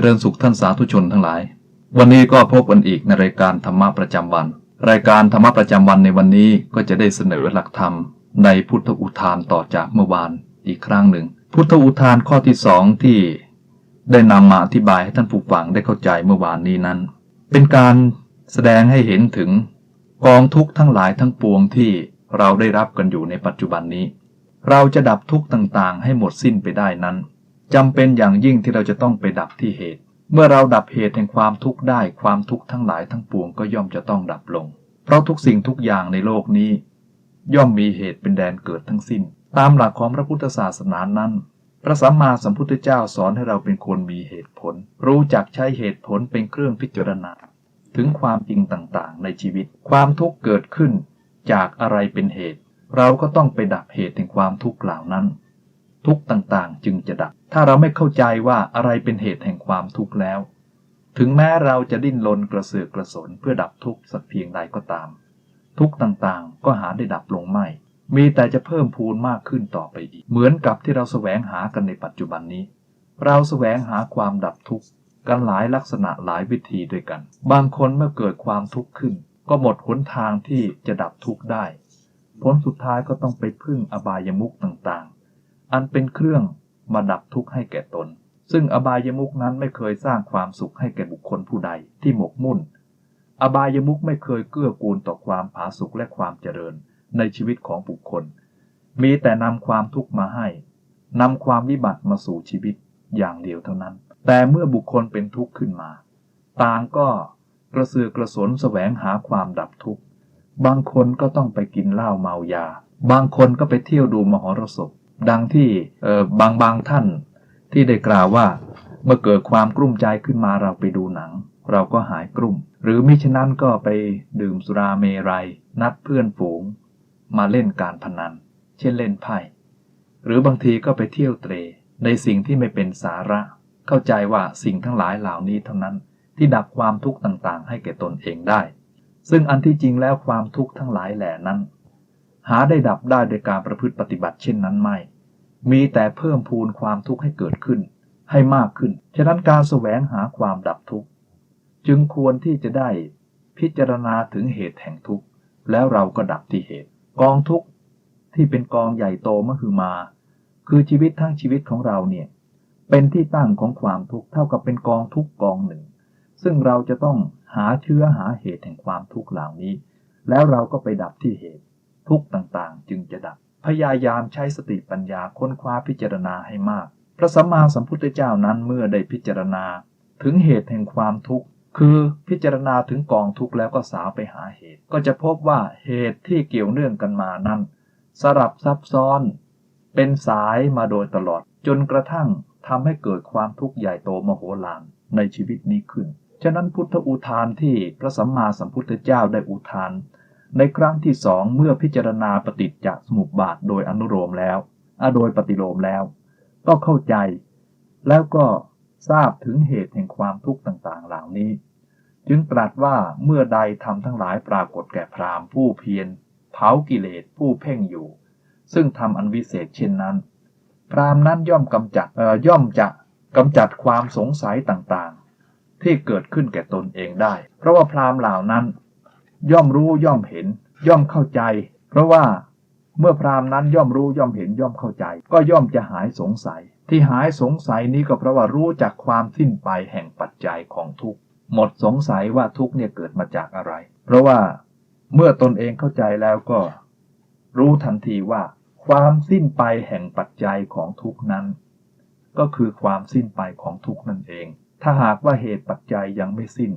จริญสุขท่านสาธุชนทั้งหลาย วันนี้ก็พบกันอีกในรายการธรรมะประจำวัน รายการธรรมะประจำวันในวันนี้ก็จะได้เสนอหลักธรรม ในพุทธอุทานต่อจากเมื่อวานอีกครั้งหนึ่ง พุทธอุทานข้อที่สองที่ได้นำมาอธิบายให้ท่านผู้ฟังได้เข้าใจเมื่อวานนี้นั้น เป็นการแสดงให้เห็นถึงกองทุกข์ทั้งหลายทั้งปวงที่เราได้รับกันอยู่ในปัจจุบันนี้ เราจะดับทุกข์ต่างๆ ให้หมดสิ้นไปได้นั้น จำเป็นอย่างยิ่งที่เราจะต้องไปดับที่เหตุ เมื่อเราดับเหตุแห่งความทุกข์ได้ความทุกข์ทั้งหลายทั้งปวงก็ย่อมจะต้องดับลง เพราะทุกสิ่งทุกอย่างในโลกนี้ ย่อมมีเหตุเป็นแดนเกิดทั้งสิ้น ตามหลักของพระพุทธศาสนานั้น พระสัมมาสัมพุทธเจ้าสอนให้เราเป็นคนมีเหตุผล รู้จักใช้เหตุผลเป็นเครื่องพิจารณา ถึงความจริงต่างๆ ในชีวิต ความทุกข์เกิดขึ้น จากอะไรเป็นเหตุ เราก็ต้องไปดับเหตุแห่งความทุกข์เหล่านั้น ทุกต่างๆจึงจะดับ ถ้าเราไม่เข้าใจว่าอะไรเป็นเหตุแห่งความทุกข์แล้ว ถึงแม้เราจะดิ้นรนกระเสือกกระสนเพื่อดับทุกข์สักเพียงใดก็ตาม ทุกข์ต่างๆ ก็หาได้ดับลงไม่ มีแต่จะเพิ่มพูนมากขึ้นต่อไปอีก เหมือนกับที่เราแสวงหากันในปัจจุบันนี้ เราแสวงหาความดับทุกข์กันหลายลักษณะหลายวิธีด้วยกัน บางคนเมื่อเกิดความทุกข์ขึ้น ก็หมดหนทางที่จะดับทุกข์ได้ ผลสุดท้ายก็ต้องไปพึ่งอบายมุขต่างๆ อันเป็นเครื่อง มาดับทุกข์ให้แก่ตน ซึ่งอบายมุขนั้นไม่เคยสร้างความสุขให้แก่บุคคลผู้ใดที่หมกมุ่น อบายมุขไม่เคยเกื้อกูลต่อความผาสุกและความเจริญในชีวิตของบุคคล มีแต่นำความทุกข์มาให้นำความวิบัติมาสู่ชีวิตอย่างเดียวเท่านั้น แต่เมื่อบุคคลเป็นทุกข์ขึ้นมา ต่างก็กระเสือกกระสนแสวงหาความดับทุกข์ บางคนก็ต้องไปกินเหล้าเมายา บางคนก็ไปเที่ยวดูมหรสพ ดังที่บางบางท่านที่ได้กล่าวว่า เมื่อเกิดความกลุ้มใจขึ้นมาเราไปดูหนัง เราก็หายกลุ้ม หรือมิฉะนั้นก็ไปดื่มสุราเมรัย นัดเพื่อนฝูง มาเล่นการพนัน เช่นเล่นไพ่หรือบางทีก็ไปเที่ยวเตร ในสิ่งที่ไม่เป็นสาระ เข้าใจว่าสิ่งทั้งหลายเหล่านี้เท่านั้นที่ดับความทุกข์ต่างๆ ให้แก่ตนเองได้ ซึ่งอันที่จริงแล้วความทุกข์ทั้งหลายแหล่นั้น หาได้ดับได้โดยการประพฤติปฏิบัติเช่นนั้นไม่ มีแต่เพิ่มพูนความทุกข์ให้เกิดขึ้น ให้มากขึ้น ฉะนั้นการแสวงหาความดับทุกข์จึงควรที่จะได้พิจารณาถึงเหตุแห่งทุกข์แล้วเราก็ดับที่เหตุ กองทุกข์ที่เป็นกองใหญ่โตมหึมา คือชีวิตทั้งชีวิตของเราเนี่ยเป็นที่ตั้งของความทุกข์เท่ากับเป็นกองทุกข์กองหนึ่ง ซึ่งเราจะต้องหาเชื้อหาเหตุแห่งความทุกข์เหล่านี้ แล้วเราก็ไปดับที่เหตุ ทุกข์ต่างๆ จึงจะดับ พยายามใช้สติปัญญาค้นคว้าพิจารณาให้มาก พระสัมมาสัมพุทธเจ้านั้นเมื่อได้พิจารณา ถึงเหตุแห่งความทุกข์ คือพิจารณาถึงกองทุกข์แล้วก็สาวไปหาเหตุ ก็จะพบว่าเหตุที่เกี่ยวเนื่องกันมานั้น สลับซับซ้อน เป็นสายมาโดยตลอด จนกระทั่งทำให้เกิดความทุกข์ใหญ่โตมโหฬารในชีวิตนี้ขึ้น ฉะนั้นพุทธอุทานที่พระสัมมาสัมพุทธเจ้าได้อุทาน ในครั้งที่สองเมื่อพิจารณาปฏิจจสมุปบาทโดยอนุโลมแล้วอะโดยปฏิโลมแล้ว ก็เข้าใจ แล้วก็ทราบถึงเหตุแห่งความทุกข์ต่างๆ เหล่านี้ จึงตรัสว่าเมื่อใดทำทั้งหลายปรากฏแก่พรามผู้เพียรเผากิเลสผู้เพ่งอยู่ ซึ่งทำอันวิเศษเช่นนั้น พรามนั้นย่อมกำจัดเอ่อย่อมจะกำจัดความสงสัยต่างๆ ที่เกิดขึ้นแก่ตนเองได้ เพราะว่าพรามเหล่านั้น ย่อมรู้ย่อมเห็น ย่อมเข้าใจ เพราะว่าเมื่อพราหมณ์นั้นย่อมรู้ย่อมเห็นย่อมเข้าใจ ก็ย่อมจะหายสงสัย ที่หายสงสัยนี้ก็เพราะว่ารู้จักความสิ้นไปแห่งปัจจัยของทุกข์หมดสงสัยว่าทุกข์เนี่ยเกิดมาจากอะไร เพราะว่าเมื่อตนเองเข้าใจแล้วก็ รู้ทันทีว่า ความสิ้นไปแห่งปัจจัยของทุกนั้น ก็คือความสิ้นไปของทุกนั่นเอง ถ้าหากว่าเหตุปัจจัยยังไม่สิ้น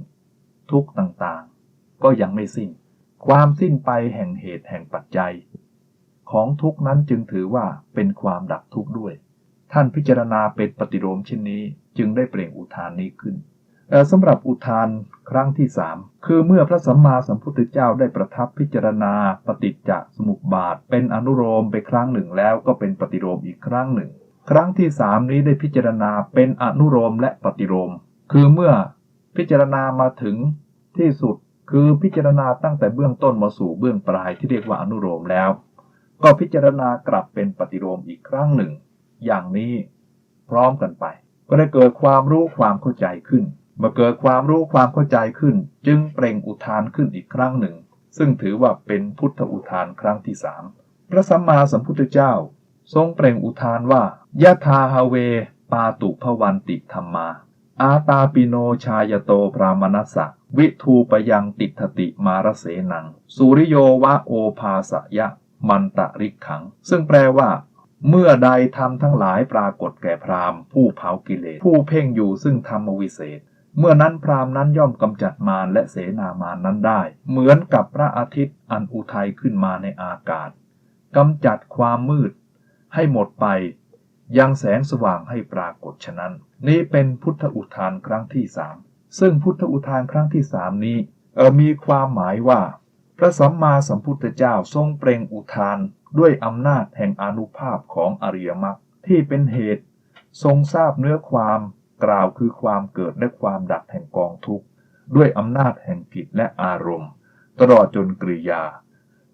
ทุกต่างๆ ก็ยังไม่สิ้น ความสิ้นไปแห่งเหตุแห่งปัจจัย ของทุกนั้นจึงถือว่าเป็นความดับทุกข์ด้วย ท่านพิจารณาเป็นปฏิโลมเช่นนี้จึงได้เปล่งอุทานนี้ขึ้นสำหรับอุทานครั้งที่สามคือเมื่อพระสัมมาสัมพุทธเจ้าได้ประทับพิจารณาปฏิจจสมุปบาท เป็นอนุโลมไปครั้งหนึ่งแล้วก็เป็นปฏิโลมอีกครั้งหนึ่ง ครั้งที่สามนี้ได้พิจารณาเป็นอนุโลมและปฏิโลมคือเมื่อพิจารณามาถึงที่สุด คือพิจารณาตั้งแต่เบื้องต้นมาสู่เบื้องปลายที่เรียกว่าอนุโลมแล้ว ก็พิจารณากลับเป็นปฏิโลมอีกครั้งหนึ่ง อย่างนี้พร้อมกันไป ก็ได้เกิดความรู้ความเข้าใจขึ้นเมื่อเกิดความรู้ความเข้าใจขึ้น จึงเปล่งอุทานขึ้นอีกครั้งหนึ่ง ซึ่งถือว่าเป็นพุทธอุทานครั้งที่สามพระสัมมาสัมพุทธเจ้า ทรงเปล่งอุทานว่ายะทาฮาเว ปาตุพวันติธรรมา อาตาปิโนชายโตพรามนัสสะ วิทูปยังติทติมารเสนัง สุริโยวะโอภาสยะ มันตะริกขัง ซึ่งแปลว่า เมื่อใดธรรมทั้งหลายปรากฏแก่พราหมณ์ผู้เผากิเลส ผู้เพ่งอยู่ซึ่งธรรมวิเศษ เมื่อนั้นพราหมณ์นั้นย่อมกำจัดมารและเสนามารนั้นได้ เหมือนกับพระอาทิตย์อันอุทัยขึ้นมาในอากาศกำจัดความมืด ให้หมดไป ยังแสงสว่างให้ปรากฏฉะนั้น นี้เป็นพุทธอุทานครั้งที่สาม ซึ่งพุทธอุทานครั้งที่สามนี้มีความหมายว่า พระสัมมาสัมพุทธเจ้าทรงเปล่งอุทานด้วยอำนาจแห่งอนุภาพของอริยมรรคที่เป็นเหตุ ทรงทราบเนื้อความกล่าวคือความเกิดและความดับแห่งกองทุกข์ ด้วยอำนาจแห่งกิจและอารมณ์ ตลอดจนกริยา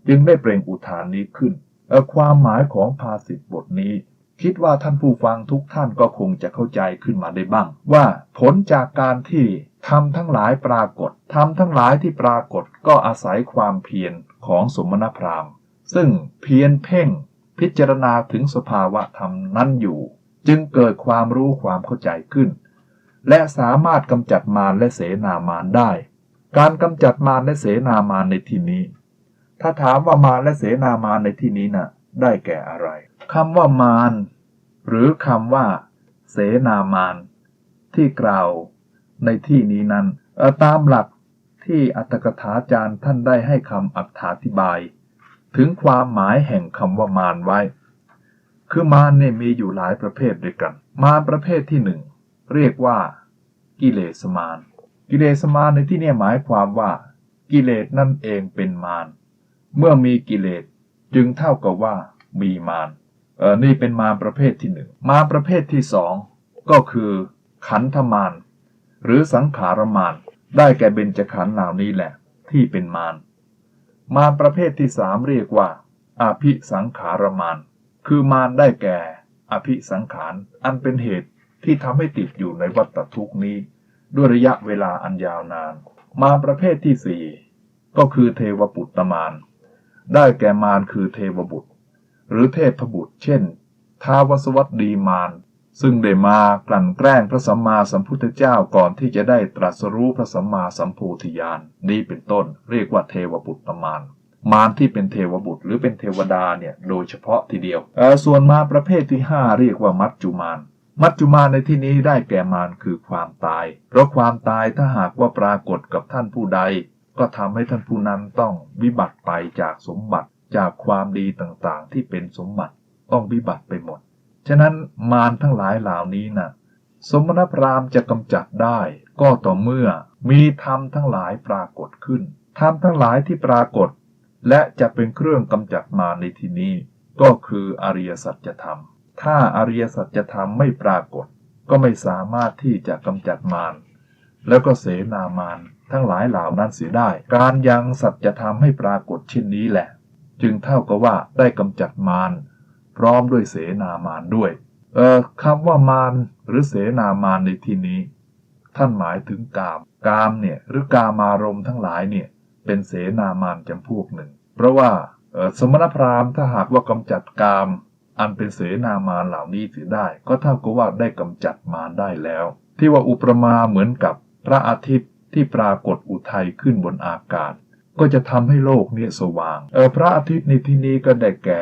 จึงได้เปล่งอุทานนี้ขึ้นความหมายของภาษิตบทนี้ คิดว่าท่านผู้ฟังทุกท่านก็คงจะเข้าใจขึ้นมาได้บ้าง ว่าผลจากการที่ทำทั้งหลายปรากฏทำทั้งหลายที่ปรากฏก็อาศัยความเพียรของสมณพราหมณ์ ซึ่งเพียรเพ่ง พิจารณาถึงสภาวะธรรมนั้นอยู่ จึงเกิดความรู้ความเข้าใจขึ้น และสามารถกำจัดมารและเสนามารได้ การกำจัดมารและเสนามารในที่นี้ ถ้าถามว่ามารและเสนามารในที่นี้น่ะได้แก่อะไร คำว่ามารหรือคำว่า เสนามารที่กล่าวในที่นี้นั้นตามหลักที่อัตถกถาจารย์ท่านได้ให้คำอธิบาย ถึงความหมายแห่งคำว่ามารไว้ คือมารเนี่ยมีอยู่หลายประเภทด้วยกัน มารประเภทที่หนึ่งเรียกว่า กิเลสมารกิเลสมารในที่นี้หมายความว่า กิเลสนั่นเองเป็นมารเมื่อมีกิเลสจึงเท่ากับว่ามีมาร นี่เป็นมารประเภทที่หนึ่งมารประเภทที่สองก็คือขันธมารหรือสังขารมารได้แก่เบญจขันธ์เหล่านี้แหละ ที่เป็นมารมารประเภทที่สามเรียกว่าอภิสังขารมารคือมารได้แก่อภิสังขารอันเป็นเหตุที่ทำให้ติดอยู่ในวัฏทุกนี้ ด้วยระยะเวลาอันยาวนาน มารประเภทที่สี่ก็คือเทวปุตตมารได้แก่มารคือเทวบุตร หรือเทพบุตร เช่น ท้าวสวัสดีมารซึ่งได้มากลั่นแกล้งพระสัมมาสัมพุทธเจ้าก่อนที่จะได้ตรัสรู้พระสัมมาสัมโพธิญาณนี้เป็นต้น เรียกว่าเทวบุตรมารมารที่เป็นเทวบุตรหรือเป็นเทวดาเนี่ยโดยเฉพาะทีเดียว ส่วนมาประเภทที่ห้าเรียกว่ามัจจุมารมัจจุมารในที่นี้ได้แก่มารคือความตาย เพราะความตายถ้าหากว่าปรากฏกับท่านผู้ใด ก็ทำให้ท่านผู้นั้นต้องวิบัติไปจากสมบัติ จากความดีต่างๆ ที่เป็นสมบัติต้องวิบัติไปหมด ฉะนั้นมารทั้งหลายเหล่านี้นะ่ะสมณพราหมณ์จะกำจัดได้ก็ต่อเมื่อมีธรรมทั้งหลายปรากฏขึ้น ธรรมทั้งหลายที่ปรากฏ และจะเป็นเครื่องกำจัดมารในที่นี้ ก็คืออริยสัจธรรม ถ้าอริยสัจธรรมไม่ปรากฏ ก็ไม่สามารถที่จะกำจัดมารแล้วก็เสนามารทั้งหลายเหล่านั้นเสียได้ การยังสัจธรรมให้ปรากฏเช่นนี้แหละ จึงเท่ากับว่าได้กำจัดมารพร้อมด้วยเสนามารด้วย เออคำว่ามารหรือเสนามารในที่นี้ ท่านหมายถึงกาม กามเนี่ยหรือกามารมทั้งหลายเนี่ยเป็นเสนามารจำพวกหนึ่ง เพราะว่าเออสมณพราหมณ์ถ้าหากว่ากำจัดกาม อันเป็นเสนามารเหล่านี้ถือได้ ก็เท่ากับว่าได้กำจัดมารได้แล้ว ที่ว่าอุปมาเหมือนกับพระอาทิตย์ที่ปรากฏอุทัยขึ้นบนอากาศ ก็จะทำให้โลกเนี่ยสว่างเออพระอาทิตย์ในที่นี้ก็ได้แก่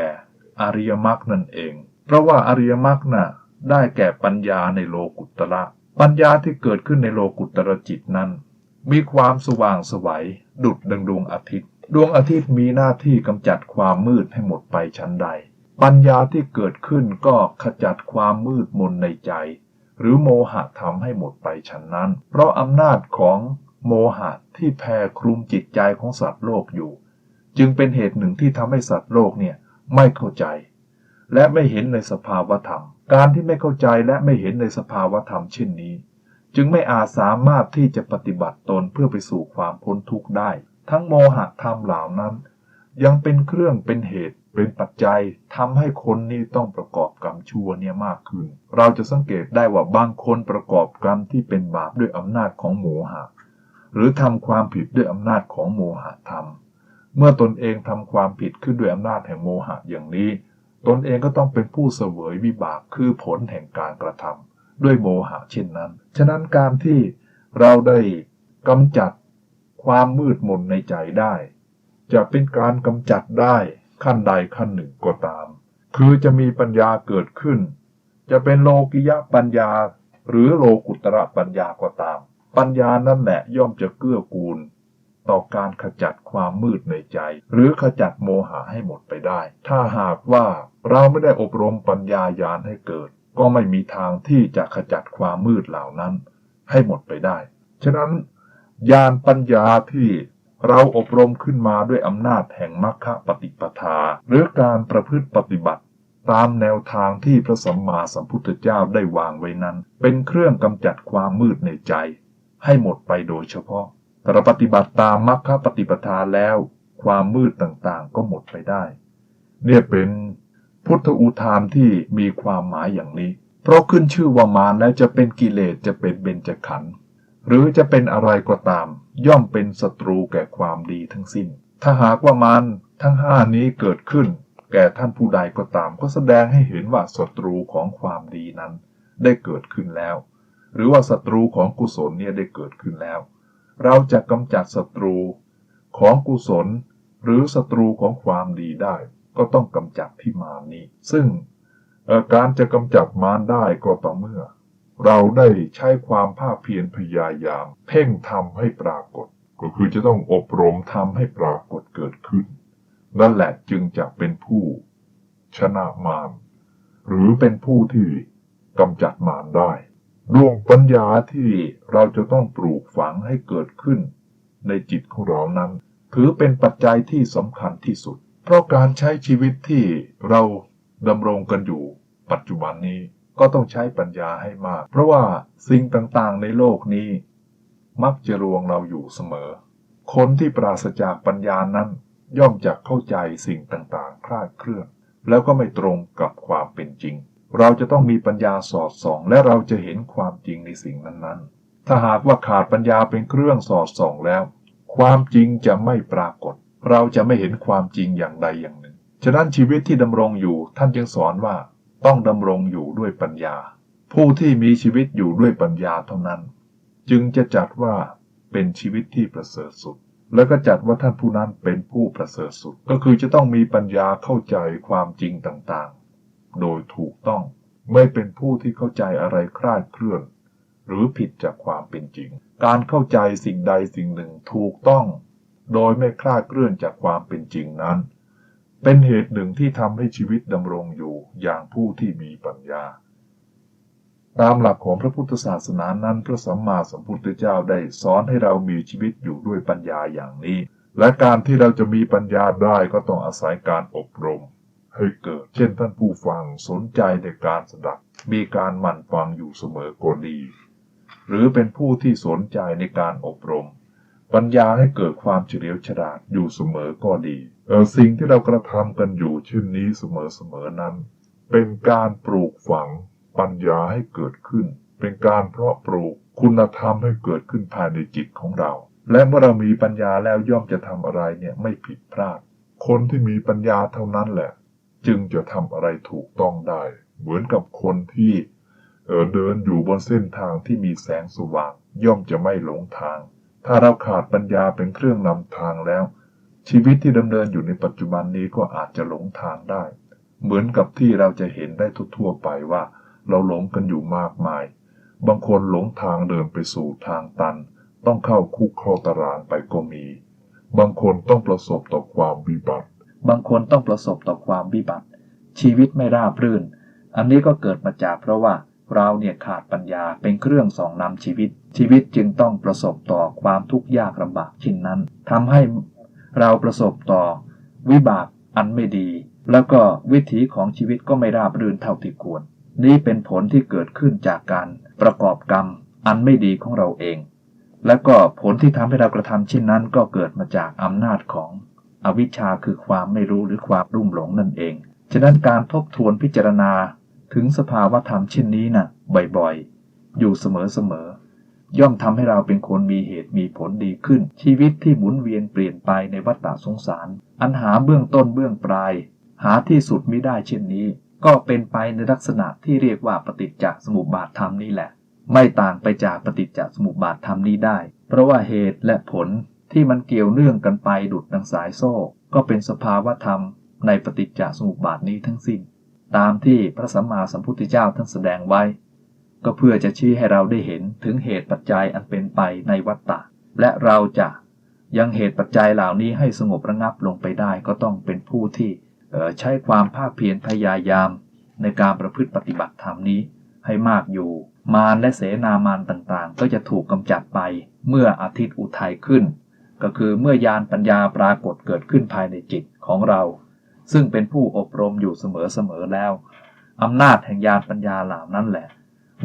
อริยมรรคนั่นเอง เพราะว่าอริยมรรคน่ะได้แก่ปัญญาในโลกุตระปัญญาที่เกิดขึ้นในโลกุตระจิตนั้น มีความสว่างสวัยดุดดังดวงอาทิตย์ ดวงอาทิตย์มีหน้าที่กำจัดความมืดให้หมดไปชั้นใด ปัญญาที่เกิดขึ้นก็ขจัดความมืดมนในใจ หรือโมหะทำให้หมดไปฉันนั้น เพราะอำนาจของ โมหะที่แผ่คลุมจิตใจของสัตว์โลกอยู่ จึงเป็นเหตุหนึ่งที่ทำให้สัตว์โลกเนี่ยไม่เข้าใจ และไม่เห็นในสภาวธรรม การที่ไม่เข้าใจและไม่เห็นในสภาวธรรมเช่นนี้ จึงไม่อาจสามารถที่จะปฏิบัติตนเพื่อไปสู่ความพ้นทุกข์ได้ ทั้งโมหะธรรมเหล่านั้น ยังเป็นเครื่องเป็นเหตุเป็นปัจจัยทำให้คนนี้ต้องประกอบกรรมชั่วเนี่ยมากขึ้น เราจะสังเกตได้ว่าบางคนประกอบกรรมที่เป็นบาปด้วยอำนาจของโมหะ หรือทำความผิดด้วยอำนาจของโมหะธรรม เมื่อตนเองทำความผิดขึ้นด้วยอำนาจแห่งโมหะอย่างนี้ ตนเองก็ต้องเป็นผู้เสวยวิบากคือผลแห่งการกระทำด้วยโมหะเช่นนั้น ฉะนั้นการที่เราได้กำจัดความมืดมนในใจได้ จะเป็นการกำจัดได้ขั้นใดขั้นหนึ่งก็ตาม คือจะมีปัญญาเกิดขึ้น จะเป็นโลกิยะปัญญา หรือโลกุตระปัญญาก็ตาม ปัญญานั่นแหละย่อมจะเกื้อกูล ต่อการขจัดความมืดในใจ หรือขจัดโมหะให้หมดไปได้ ถ้าหากว่าเราไม่ได้อบรมปัญญายาณให้เกิด ก็ไม่มีทางที่จะขจัดความมืดเหล่านั้น ให้หมดไปได้ ฉะนั้นญาณปัญญาที่เราอบรมขึ้นมาด้วยอำนาจแห่งมรรคปฏิปทา หรือการประพฤติปฏิบัติ ตามแนวทางที่พระสัมมาสัมพุทธเจ้าได้วางไว้นั้น เป็นเครื่องกำจัดความมืดในใจ ให้หมดไปโดยเฉพาะถ้าเราปฏิบัติตามมรรคปฏิปทาแล้ว ความมืดต่างๆ ก็หมดไปได้ เนี่ยเป็นพุทธอุทานที่มีความหมายอย่างนี้ เพราะขึ้นชื่อว่ามารแล้วจะเป็นกิเลสจะเป็นเบญจขันธ์หรือจะเป็นอะไรก็ตาม ย่อมเป็นศัตรูแก่ความดีทั้งสิ้น ถ้าหากว่ามารทั้งห้านี้เกิดขึ้น แก่ท่านผู้ใดก็ตาม ก็แสดงให้เห็นว่าศัตรูของความดีนั้น ได้เกิดขึ้นแล้ว หรือว่าศัตรูของกุศลเนี่ยได้เกิดขึ้นแล้ว เราจะกำจัดศัตรูของกุศล หรือศัตรูของความดีได้ ก็ต้องกำจัดที่มารนี้ ซึ่งการจะกำจัดมารได้ก็ต่อเมื่อ เราได้ใช้ความภาคเพียรพยายาม เพ่งทำให้ปรากฏ ก็คือจะต้องอบรมทำให้ปรากฏเกิดขึ้นนั่นแหละจึงจะเป็นผู้ชนะมารหรือเป็นผู้ที่กำจัดมารได้ ดวงปัญญาที่เราจะต้องปลูกฝังให้เกิดขึ้น ในจิตของเรานั้น ถือเป็นปัจจัยที่สำคัญที่สุด เพราะการใช้ชีวิตที่เราดำรงกันอยู่ ปัจจุบันนี้ก็ต้องใช้ปัญญาให้มาก เพราะว่าสิ่งต่างๆในโลกนี้ มักจะรวงเราอยู่เสมอ คนที่ปราศจากปัญญานั้น ย่อมจะเข้าใจสิ่งต่างๆ คลาดเคลื่อน แล้วก็ไม่ตรงกับความเป็นจริง เราจะต้องมีปัญญาสอดส่อง และเราจะเห็นความจริงในสิ่งนั้นๆ ถ้าหากว่าขาดปัญญาเป็นเครื่องสอดส่องแล้ว ความจริงจะไม่ปรากฏ เราจะไม่เห็นความจริงอย่างใดอย่างหนึ่ง ฉะนั้นชีวิตที่ดำรงอยู่ท่านจึงสอนว่าต้องดำรงอยู่ด้วยปัญญา ผู้ที่มีชีวิตอยู่ด้วยปัญญาเท่านั้น จึงจะจัดว่าเป็นชีวิตที่ประเสริฐสุด แล้วก็จัดว่าท่านผู้นั้นเป็นผู้ประเสริฐสุด ก็คือจะต้องมีปัญญาเข้าใจความจริงต่างๆ โดยถูกต้อง ไม่เป็นผู้ที่เข้าใจอะไรคลาดเคลื่อน หรือผิดจากความเป็นจริง การเข้าใจสิ่งใดสิ่งหนึ่งถูกต้อง โดยไม่คลาดเคลื่อนจากความเป็นจริงนั้น เป็นเหตุหนึ่งที่ทำให้ชีวิตดำรงอยู่อย่างผู้ที่มีปัญญา ตามหลักของพระพุทธศาสนานั้น พระสัมมาสัมพุทธเจ้าได้สอนให้เรามีชีวิตอยู่ด้วยปัญญาอย่างนี้และการที่เราจะมีปัญญาได้ก็ต้องอาศัยการอบรม ให้เกิด เช่นท่านผู้ฟังสนใจในการสดับ มีการหมั่นฟังอยู่เสมอก็ดี หรือเป็นผู้ที่สนใจในการอบรม ปัญญาให้เกิดความเฉลียวฉลาดอยู่เสมอก็ดีเออสิ่งที่เรากระทำกันอยู่เช่นนี้เสมอๆนั้น เป็นการปลูกฝังปัญญาให้เกิดขึ้น เป็นการเพาะปลูกคุณธรรมให้เกิดขึ้นภายในจิตของเรา และเมื่อเรามีปัญญาแล้วย่อมจะทำอะไรเนี่ยไม่ผิดพลาด คนที่มีปัญญาเท่านั้นแหละ จึงจะทำอะไรถูกต้องได้ เหมือนกับคนที่เดินอยู่บนเส้นทางที่มีแสงสว่าง ย่อมจะไม่หลงทาง ถ้าเราขาดปัญญาเป็นเครื่องนำทางแล้ว ชีวิตที่ดำเนินอยู่ในปัจจุบันนี้ก็อาจจะหลงทางได้ เหมือนกับที่เราจะเห็นได้ทั่วๆไปว่า เราหลงกันอยู่มากมาย บางคนหลงทางเดินไปสู่ทางตัน ต้องเข้าคุกเข้าตารางไปก็มี บางคนต้องประสบต่อความวิบัติ บางคนต้องประสบต่อความวิบัติ ชีวิตไม่ราบรื่น อันนี้ก็เกิดมาจากเพราะว่าเราเนี่ยขาดปัญญาเป็นเครื่องส่องนำชีวิต ชีวิตจึงต้องประสบต่อความทุกข์ยากลำบากเช่นนั้นทำให้เราประสบต่อวิบากอันไม่ดี แล้วก็วิถีของชีวิตก็ไม่ราบรื่นเท่าที่ควร นี่เป็นผลที่เกิดขึ้นจากการประกอบกรรมอันไม่ดีของเราเอง และก็ผลที่ทำให้เรากระทำเช่นนั้น ก็เกิดมาจากอำนาจของ อวิชชาคือความไม่รู้หรือความรุ่มหลงนั่นเอง ฉะนั้นการทบทวนพิจารณาถึงสภาวธรรมเช่นนี้นะ่ะบ่อยๆ อยู่เสมอๆ ย่อมทำให้เราเป็นคนมีเหตุมีผลดีขึ้น ชีวิตที่หมุนเวียนเปลี่ยนไปในวัฏฏะสงสาร อันหาเบื้องต้นเบื้องปลาย หาที่สุดไมิได้เช่นนี้ ก็เป็นไปในลักษณะที่เรียกว่าปฏิจจสมุปบาทธรรมนี่แหละ ไม่ต่างไปจากปฏิจจสมุปบาทธรรมนี้ได้ เพราะว่าเหตุและผล ที่มันเกี่ยวเนื่องกันไปดุดดังสายโซ่ ก็เป็นสภาวธรรมในปฏิจจสมุปบาทนี้ทั้งสิ้น ตามที่พระสัมมาสัมพุทธเจ้าท่านแสดงไว้ ก็เพื่อจะชี้ให้เราได้เห็นถึงเหตุปัจจัยอันเป็นไปในวัฏฏะและเราจะยังเหตุปัจจัยเหล่านี้ให้สงบระงับลงไปได้ก็ต้องเป็นผู้ที่ใช้ความภาคเพียรพยายาม ในการประพฤติปฏิบัติธรรมนี้ให้มากอยู่ มารและเสนามารต่างๆ ก็จะถูกกำจัดไปเมื่ออาทิตย์อุทัยขึ้น ก็คือเมื่อยานปัญญาปรากฏเกิดขึ้นภายในจิตของเรา ซึ่งเป็นผู้อบรมอยู่เสมอๆแล้วอำนาจแห่งญาณปัญญาเหล่านั้นแหละ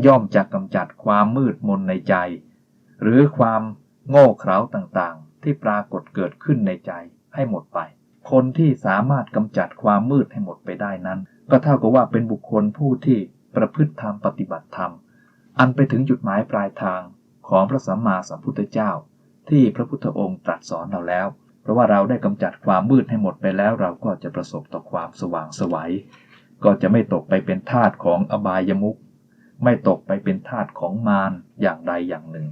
ย่อมจะกำจัดความมืดมนในใจ หรือความโง่เขลาต่างๆ ที่ปรากฏเกิดขึ้นในใจให้หมดไป คนที่สามารถกำจัดความมืดให้หมดไปได้นั้น ก็เท่ากับว่าเป็นบุคคลผู้ที่ประพฤติธรรมปฏิบัติธรรม อันไปถึงจุดหมายปลายทางของพระสัมมาสัมพุทธเจ้า ที่พระพุทธองค์ตรัสสอนเราแล้ว เพราะว่าเราได้กำจัดความมืดให้หมดไปแล้วเราก็จะประสบต่อความสว่างสวัย ก็จะไม่ตกไปเป็นทาสของอบายมุขไม่ตกไปเป็นทาสของมารอย่างใดอย่างหนึ่ง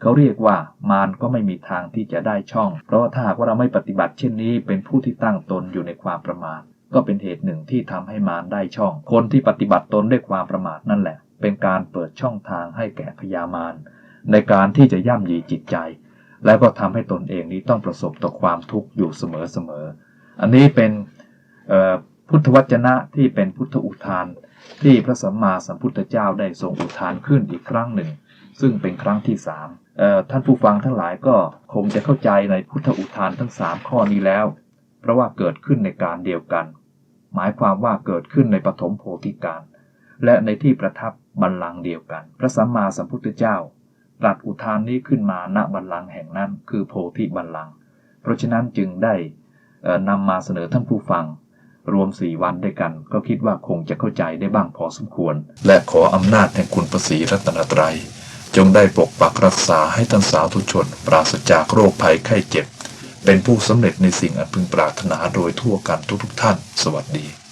เขาเรียกว่ามารก็ไม่มีทางที่จะได้ช่อง เพราะว่าถ้าหากว่าเราไม่ปฏิบัติเช่นนี้ เป็นผู้ที่ตั้งตนอยู่ในความประมาทก็เป็นเหตุหนึ่งที่ทำให้มารได้ช่อง คนที่ปฏิบัติตนด้วยความประมาทนั่นแหละ เป็นการเปิดช่องทางให้แก่พญามารในการที่จะย่ำยีจิตใจ แล้วก็ทำให้ตนเองนี้ต้องประสบต่อความทุกข์อยู่เสมอๆ อันนี้เป็นพุทธวจนะที่เป็นพุทธอุทาน ที่พระสัมมาสัมพุทธเจ้าได้ทรงอุทานขึ้นอีกครั้งหนึ่ง ซึ่งเป็นครั้งที่สามท่านผู้ฟังทั้งหลายก็คงจะเข้าใจในพุทธอุทานทั้งสามข้อนี้แล้ว เพราะว่าเกิดขึ้นในการเดียวกัน หมายความว่าเกิดขึ้นในปฐมโพธิการ และในที่ประทับบัลลังก์เดียวกัน พระสัมมาสัมพุทธเจ้า ตรัสอุทานนี้ขึ้นมาณบัลลังก์แห่งนั้น คือโพธิบัลลังก์เพราะฉะนั้นจึงได้นำมาเสนอท่านผู้ฟัง รวมสี่วันด้วยกัน ก็คิดว่าคงจะเข้าใจได้บ้างพอสมควร และขออำนาจแห่งคุณประสีรัตนตรัย จงได้ปกปักรักษาให้ท่านสาธุชน ปราศจากโรคภัยไข้เจ็บ เป็นผู้สำเร็จในสิ่งอันพึงปรารถนาโดยทั่วกันทุกๆท่าน สวัสดี